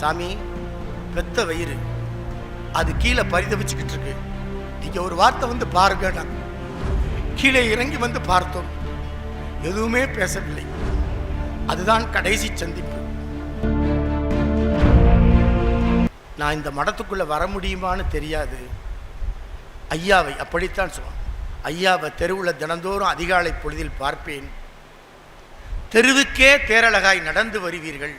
சாமி பெத்த வயிறு. அது கீழே பரிதவிச்சுக்கிட்டு இருக்கு. நீங்கள் ஒரு வார்த்தை வந்து பாருங்க கீழே இறங்கி வந்து பார்த்தோம். எதுவுமே பேசவில்லை. அதுதான் கடைசி சந்திப்பு. நான் இந்த மடத்துக்குள்ளே வர முடியுமான்னு தெரியாது. ஐயாவை அப்படித்தான் சொன்னான் ஐயாவை தெருவில் தினந்தோறும் அதிகாலை பொழுதில் பார்ப்பேன். தெருவுக்கே தேரழகாய் நடந்து வருவீர்கள்.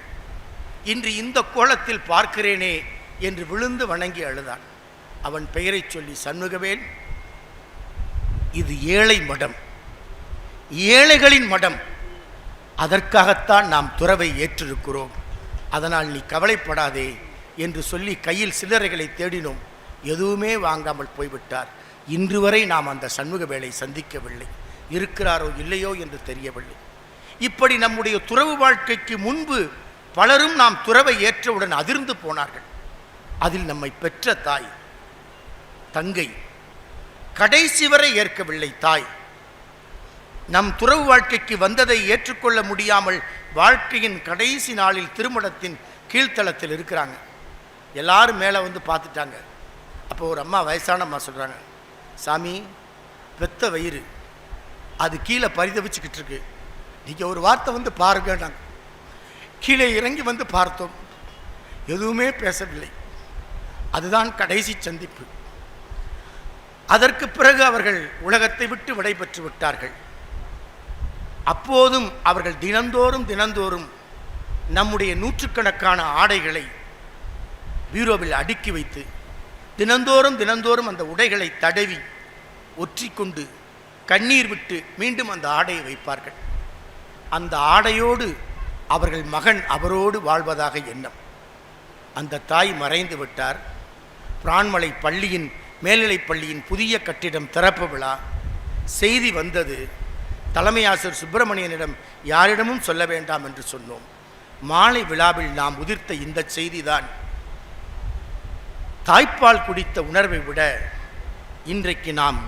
இன்று இந்த கோலத்தில் பார்க்கிறேனே என்று விழுந்து வணங்கி அழுதான். அவன் பெயரைச் சொல்லி சண்முகவேல் இது ஏழை மடம். ஏழைகளின் மடம். அதற்காகத்தான் நாம் துறவை ஏற்றிருக்கிறோம். அதனால் நீ கவலைப்படாதே என்று சொல்லி கையில் சில்லறைகளை தேடினோம். எதுவுமே வாங்காமல் போய்விட்டார். இன்று வரை நாம் அந்த சண்முக வேலை சந்திக்கவில்லை. இருக்கிறாரோ இல்லையோ என்று தெரியவில்லை. இப்படி நம்முடைய துறவு வாழ்க்கைக்கு முன்பு பலரும் நாம் துறவை ஏற்றவுடன் அதிர்ந்து போனார்கள். அதில் நம்மை பெற்ற தாய் தங்கை கடைசி வரை ஏற்கவில்லை தாய். நம் துறவு வாழ்க்கைக்கு வந்ததை ஏற்றுக்கொள்ள முடியாமல் வாழ்க்கையின் கடைசி நாளில் திருமணத்தின் கீழ்த்தளத்தில் இருக்கிறாங்க. எல்லாரும் மேலே வந்து பார்த்துட்டாங்க. அப்போ ஒரு அம்மா வயசான அம்மா சொல்கிறாங்க சாமி பெத்த வயிறு அது கீழே பரிதவிச்சுக்கிட்டு இருக்கு. நீங்கள் ஒரு வார்த்தை வந்து பாருங்க கீழே இறங்கி வந்து பார்த்தோம். எதுவுமே பேசவில்லை. அதுதான் கடைசி சந்திப்பு. அதற்கு பிறகு அவர்கள் உலகத்தை விட்டு விடைபெற்று விட்டார்கள். அப்போதும் அவர்கள் தினந்தோறும் தினந்தோறும் நம்முடைய நூற்றுக்கணக்கான ஆடைகளை பீரோவில் அடுக்கி வைத்து தினந்தோறும் தினந்தோறும் அந்த உடைகளை தடவி ஒற்றிக்கொண்டு கண்ணீர் விட்டு மீண்டும் அந்த ஆடையை வைப்பார்கள். அந்த ஆடையோடு அவர்கள் மகன் அவரோடு வாழ்வதாக எண்ணம். அந்த தாய் மறைந்து விட்டார். பிரான்மலை பள்ளியின் மேல்நிலைப் பள்ளியின் புதிய கட்டிடம் திறப்பு விழா செய்தி வந்தது. தலைமை ஆசிரியர் சுப்பிரமணியனிடம் யாரிடமும் சொல்ல வேண்டாம் என்று சொன்னோம். மாலை விழாவில் நாம் உதிர்த்த இந்த செய்திதான். தாய்ப்பால் குடித்த உணர்வை விட இன்றைக்கு நாம்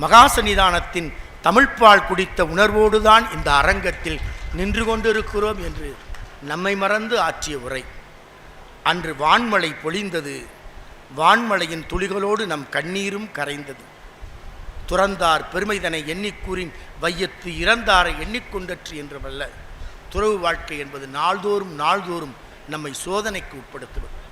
மகாசன்னிதானத்தின் தமிழ்ப்பால் குடித்த உணர்வோடுதான் இந்த அரங்கத்தில் நின்று கொண்டிருக்கிறோம் என்று நம்மை மறந்து ஆற்றிய உரை. அன்று வான்மலை பொழிந்தது. வான்மலையின் துளிகளோடு நம் கண்ணீரும் கரைந்தது. துறந்தார் பெருமைதனை எண்ணிக்கூறின் வையத்து இறந்தாரை எண்ணிக்கொண்டற்று என்றுமல்ல துறவு வாழ்க்கை என்பது நாள்தோறும் நாள்தோறும் நம்மை சோதனைக்கு உட்படுத்துவது.